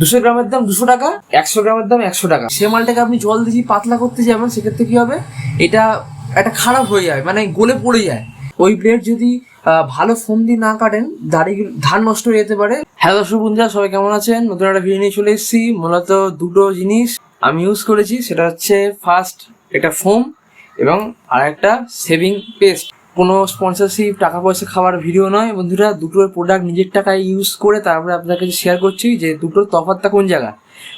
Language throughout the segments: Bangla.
দুশো গ্রামের দাম দুশো টাকা, একশো গ্রামের দাম একশো টাকা। সে মালটাকে আপনি জল দিয়ে পাতলা করতে যাবেন, সেক্ষেত্রে কি হবে? এটা একটা খারাপ হয়ে যায় মানে গলে পড়ে যায়। ওই ব্লেড যদি ভালো ফোন দিয়ে না কাটেন, দাড়ি ধান নষ্ট হয়ে যেতে পারে। হ্যালো দর্শক বন্ধুরা সবাই কেমন আছেন? নতুন একটা ভিডিও নিয়ে চলে এসেছি। মূলত দুটো জিনিস আমি ইউজ করেছি, সেটা হচ্ছে ফার্স্ট একটা ফোম এবং আর একটা সেভিং পেস্ট কোনো স্পন্সরশিপ টাকা পয়সা খাওয়ার ভিডিও নয়। বন্ধুরা দুটোর প্রোডাক্ট নিজের টাকায় ইউজ করে তারপরে আপনার কাছে শেয়ার করছি যে দুটোর তফাৎটা কোন জায়গা?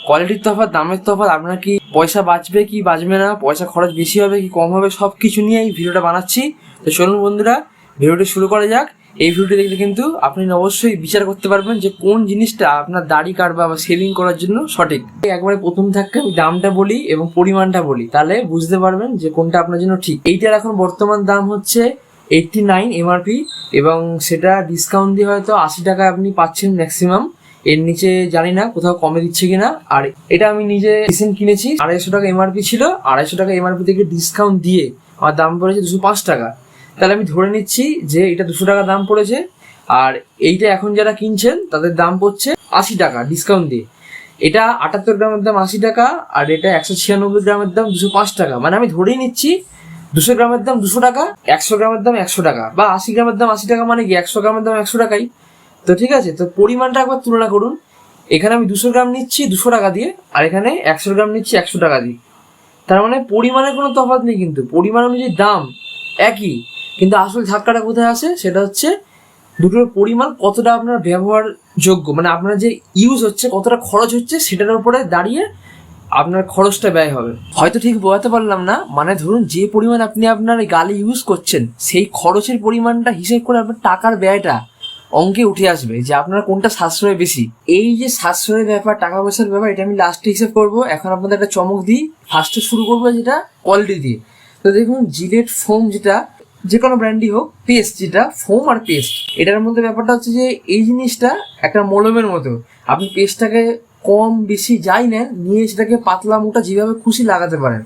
কোয়ালিটির তফাৎ, দামের তফাৎ, আপনার কি পয়সা বাঁচবে কি বাঁচবে না, পয়সা খরচ বেশি হবে কি কম হবে সব কিছু নিয়ে এই ভিডিওটা বানাচ্ছি। তো চলুন বন্ধুরা ভিডিওটি শুরু করা যাক। এই ভিডিওটি দেখলে কিন্তু আপনি অবশ্যই বিচার করতে পারবেন যে কোন জিনিসটা আপনার দাড়ি কাটবা বা সেভিং করার জন্য সঠিক। একবারে প্রথম থাকতে আমি দামটা বলি এবং পরিমাণটা বলি, তাহলে বুঝতে পারবেন যে কোনটা আপনার জন্য ঠিক। এইটার এখন বর্তমান দাম হচ্ছে এইটটি নাইন এমআরপি এবং সেটা ডিসকাউন্ট দিয়ে হয়তো আশি টাকা আপনি পাচ্ছেন ম্যাক্সিমাম এর নিচে জানি না কোথাও কমে দিচ্ছে কিনা। আর এটা আমি নিজে রিসেন্ট কিনেছি। আড়াইশো টাকা এমআরপি ছিল। আড়াইশো টাকা এমআরপি থেকে ডিসকাউন্ট দিয়ে আমার দাম পড়েছে দুশো পাঁচ টাকা। তাহলে আমি ধরে নিচ্ছি যে এটা দুশো টাকা দাম পড়েছে। আর এইটা এখন যারা কিনছেন, তাদের দাম পড়ছে আশি টাকা ডিসকাউন্ট দিয়ে। এটা আটাত্তর গ্রামের দাম আশি টাকা, আর এটা একশো ছিয়ানব্বই গ্রামের দাম দুশো পাঁচ টাকা। মানে আমি ধরেই নিচ্ছি দুশো গ্রামের দাম দুশো টাকা, একশো গ্রামের দাম একশো টাকা বা আশি গ্রামের দাম আশি টাকা মানে কি, একশো গ্রামের দাম একশো টাকাই। তো ঠিক আছে, তো পরিমাণটা একবার তুলনা করুন। এখানে আমি দুশো গ্রাম নিচ্ছি দুশো টাকা দিয়ে, আর এখানে একশো গ্রাম নিচ্ছি একশো টাকা দিয়ে। তার মানে পরিমাণের কোনো তফাৎ নেই কিন্তু, পরিমাণ অনুযায়ী দাম একই, কিন্তু আসল ধাক্কাটা কোথায় আসে? সেটা হচ্ছে দুটোর পরিমাণ কতটা আপনার ব্যবহারযোগ্য মানে আপনার যে ইউজ হচ্ছে, কতটা খরচ হচ্ছে, সেটার উপরে দাঁড়িয়ে আপনার খরচটা ব্যয় হবে। হয়তো ঠিক বোঝাতে পারলাম না মানে ধরুন যে পরিমাণ আপনি আপনার এই গালে ইউজ করছেন, সেই খরচের পরিমাণটা হিসেব করে আপনার টাকার ব্যয়টা অঙ্কে উঠে আসবে যে আপনার কোনটা সাশ্রয় বেশি। এই যে সাশ্রয়ের ব্যাপার, টাকা পয়সার ব্যাপার, এটা আমি লাস্টে হিসেব করব। এখন আপনাদের একটা চমক দিই। ফার্স্টে শুরু করব যেটা কোয়ালিটি দিয়ে। তো দেখুন জিলেট ফোম যেটা, যে কোনো ব্র্যান্ডই হোক পেস্ট যেটা ফোম আর পেস্ট এটার মধ্যে ব্যাপারটা হচ্ছে যে, এই জিনিসটা একটা মলমের মতো। আপনি পেস্টটাকে কম বেশি যাই নেন, নিয়ে সেটাকে পাতলা মোটা যেভাবে খুশি লাগাতে পারেন।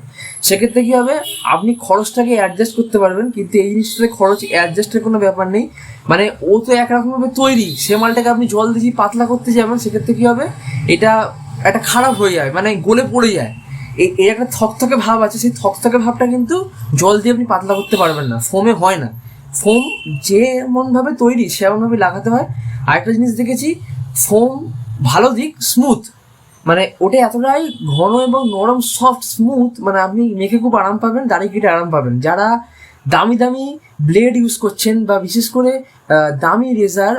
সেক্ষেত্রে কী হবে? আপনি খরচটাকে অ্যাডজাস্ট করতে পারবেন, কিন্তু এই জিনিসটাতে খরচ অ্যাডজাস্টের কোনো ব্যাপার নেই। মানে ও তো একরকমভাবে তৈরি, সে মালটাকে আপনি জল দিয়ে পাতলা করতে যাবেন, সেক্ষেত্রে কী হবে? এটা একটা খারাপ হয়ে যায় মানে গলে পড়ে যায়। এই একটা থকথকে ভাব আছে, সেই থকথকে ভাবটা কিন্তু জল দিয়ে আপনি পাতলা করতে পারবেন না ফোমে হয় না। ফোম যেমনভাবে তৈরি, সেমনভাবে লাগাতে হয়। আরেকটা জিনিস দেখেছি ফোম ভালো দিক স্মুথ মানে ওটা এতটাই ঘন এবং নরম সফট স্মুথ মানে আপনি মেখে খুব আরাম পাবেন, দাড়ি কেটে আরাম পাবেন। যারা দামি দামি ব্লেড ইউজ করছেন বা বিশেষ করে দামি রেজার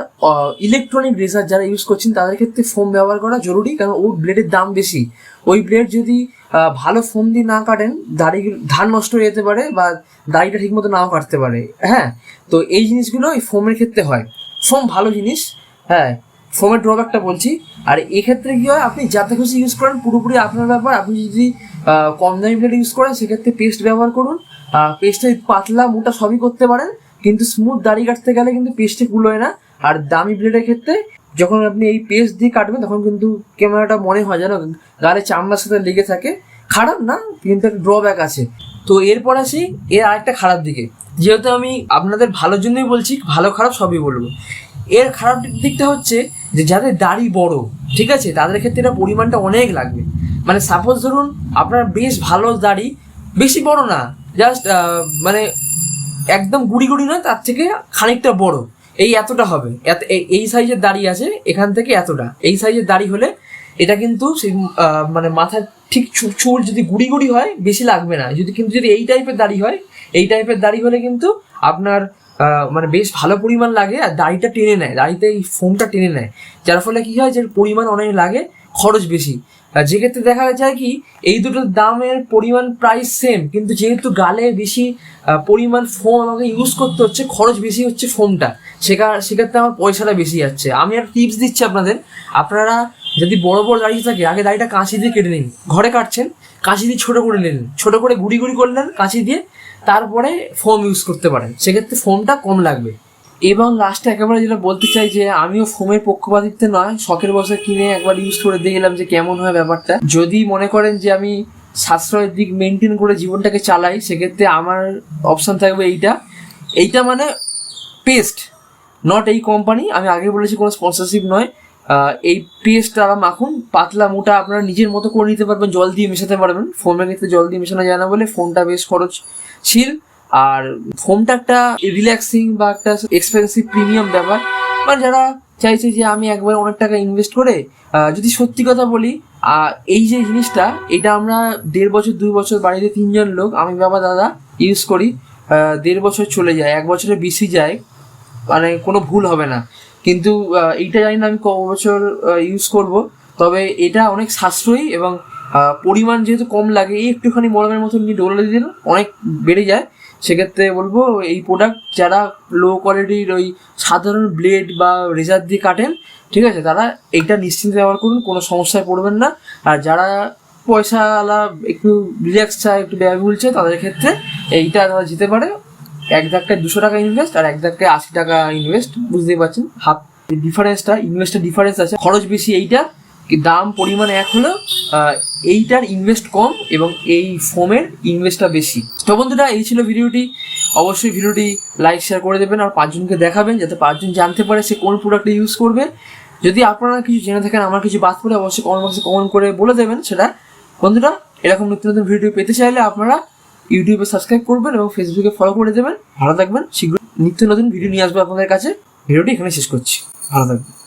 ইলেকট্রনিক রেজার যারা ইউজ করছেন, তাদের ক্ষেত্রে ফোম ব্যবহার করা জরুরি, কারণ ওই ব্লেডের দাম বেশি। ওই ব্লেড যদি ভালো ফোম দিয়ে না কাটেন, দাড়ি ধান নষ্ট হয়ে যেতে পারে বা দাড়িটা ঠিকমতো নাও কাটতে পারে। হ্যাঁ তো এই জিনিসগুলো এই ফোমের ক্ষেত্রে হয়। ফোম ভালো জিনিস হ্যাঁ ফোমের ড্রব্যাকটা বলছি। আর এক্ষেত্রে কি হয়, আপনি যাতে খুশি ইউজ করেন, পুরোপুরি আপনার ব্যাপার আপনি যদি কম দামি ব্লেড ইউজ করেন, সেক্ষেত্রে পেস্ট ব্যবহার করুন। পেস্টে পাতলা মোটা সবই করতে পারেন, কিন্তু স্মুথ দাড়ি কাটতে গেলে কিন্তু পেস্টে কুলোয় না। আর দামি ব্লেডের ক্ষেত্রে যখন আপনি এই পেস্ট দিয়ে কাটবেন, তখন কিন্তু ক্যামেরাটা মনে হয় যেন গালে চামড়ার সাথে লেগে থাকে। খারাপ না, কিন্তু একটা ড্রব্যাক আছে। তো এরপর আসি, এর আরেকটা খারাপ দিকে। যেহেতু আমি আপনাদের ভালোর জন্যই বলছি, ভালো খারাপ সবই বলব। এর খারাপ দিকটা হচ্ছে যে যাদের দাড়ি বড়, ঠিক আছে, তাদের ক্ষেত্রে এটা পরিমাণটা অনেক লাগবে। মানে সাপোজ ধরুন আপনার বেশ ভালো দাড়ি, বেশি বড় না জাস্ট মানে একদম গুড়ি গুড়ি নয়, তার থেকে খানিকটা বড়। এই এতটা হবে। এই- সাইজের দাড়ি আছে, এখান থেকে এতটা। এই সাইজের দাড়ি হলে এটা কিন্তু সেই মানে মাথার ঠিক চুল যদি গুড়ি গুড়ি হয়, বেশি লাগবে না। যদি, কিন্তু যদি এই টাইপের দাড়ি হয়, এই টাইপের দাড়ি হলে কিন্তু আপনার মানে বেশ ভালো পরিমাণ লাগে আর দাড়িটা টেনে নেয়, দাড়িতে এই ফোমটা টেনে নেয়। যার ফলে কি হয় যে পরিমাণ অনেক লাগে, খরচ বেশি। আর যে ক্ষেত্রে দেখা যায় কি, এই দুটোর দামের পরিমাণ প্রাইস সেম কিন্তু যেহেতু গালে বেশি পরিমাণ ফোম আমাকে ইউজ করতে হচ্ছে, খরচ বেশি হচ্ছে ফোমটা। সেকা সেক্ষেত্রে আমার পয়সাটা বেশি যাচ্ছে। আমি আর টিপস দিচ্ছি আপনাদের। আপনারা যদি বড় বড় দাড়ি থাকে, আগে দাড়িটা কাঁচি দিয়ে কেটে নিন। ঘরে কাটছেন, কাঁচি দিয়ে ছোট করে নিলেন। ছোট করে গুড়ি গুড়ি করলেন কাঁচি দিয়ে তারপরে ফোম ইউজ করতে পারেন। সেক্ষেত্রে ফোমটা কম লাগবে। এবং লাস্টে একেবারে যেটা বলতে চাই যে, আমিও ফোমের পক্ষপাতিত্বে নয়, শখের বসে কিনে একবার ইউজ করে দেখলাম যে কেমন হয় ব্যাপারটা। যদি মনে করেন যে আমি সাশ্রয়ের দিক মেনটেন করে জীবনটাকে চালাই, সেক্ষেত্রে আমার অপশন থাকবে এইটা। এইটা মানে পেস্ট নট এই কোম্পানি আমি আগে বলেছি কোনো স্পন্সরশিপ নয়। এই পেস্ট তারা মাখুন। পাতলা মোটা আপনারা নিজের মতো করে নিতে পারবেন, জল দিয়ে মেশাতে পারবেন। ফোমের ক্ষেত্রে জল দিয়ে মেশানো যায় না বলে ফোনটা বেশ খরচশীল। আর ফোনটা একটা রিল্যাক্সিং বা একটা এক্সপেন্সিভ প্রিমিয়াম ব্যাপার। মানে যারা চাইছে যে আমি একবার অনেক টাকা ইনভেস্ট করে যদি সত্যি কথা বলি এই যে জিনিসটা, এটা আমরা দেড় বছর, দুই বছর বাড়িতে তিনজন লোক, আমি বাবা, দাদা ইউজ করি। দেড় বছর চলে যায়, এক বছরে বেশি যায়। মানে কোনো ভুল হবে না। কিন্তু এইটা জানি না আমি ক বছর ইউজ করব। তবে এটা অনেক সাশ্রয়ী এবং পরিমাণ যেহেতু কম লাগে, এই একটুখানি মলমের মতো নিয়ে ডোলে দিন অনেক বেড়ে যায়। সেক্ষেত্রে বলব, এই প্রোডাক্ট যারা লো কোয়ালিটির ওই সাধারণ ব্লেড বা রেজার দিয়ে কাটেন, ঠিক আছে, তারা এইটা নিশ্চিন্তে ব্যবহার করুন, কোনো সমস্যায় পড়বেন না। আর যারা পয়সাওয়ালা একটু রিল্যাক্স চায়, একটু ব্যয়বহুল চায়, তাদের ক্ষেত্রে এইটা তারা যেতে পারে। এক দুশো টাকা ইনভেস্ট আর এক আশি টাকা ইনভেস্ট বুঝতেই পারছেন? হাফ ডিফারেন্সটা ইনভেস্টের ডিফারেন্স আছে। খরচ বেশি এইটা দাম পরিমাণ এক হলো এইটার ইনভেস্ট কম এবং এই ফোমের ইনভেস্টটা বেশি। তো বন্ধুরা, এই ছিল ভিডিওটি। অবশ্যই ভিডিওটি লাইক শেয়ার করে দেবেন আর পাঁচজনকে দেখাবেন, যাতে পাঁচজন জানতে পারে সে কোন প্রোডাক্টটা ইউজ করবে। যদি আপনারা কিছু জেনে থাকেন, আমার কিছু বাদ পড়ে, অবশ্যই কমেন্ট বক্সে কমেন্ট করে বলে দেবেন সেটা। বন্ধুরা, এরকম নতুন নতুন ভিডিও পেতে চাইলে আপনারা ইউটিউবে সাবস্ক্রাইব করবেন এবং ফেসবুকে ফলো করে দেবেন। ভালো থাকবেন, শীঘ্রই নিত্য নতুন ভিডিও নিয়ে আসব আপনাদের কাছে। ভিডিওটি এখানে শেষ করছি। ভালো থাকবেন।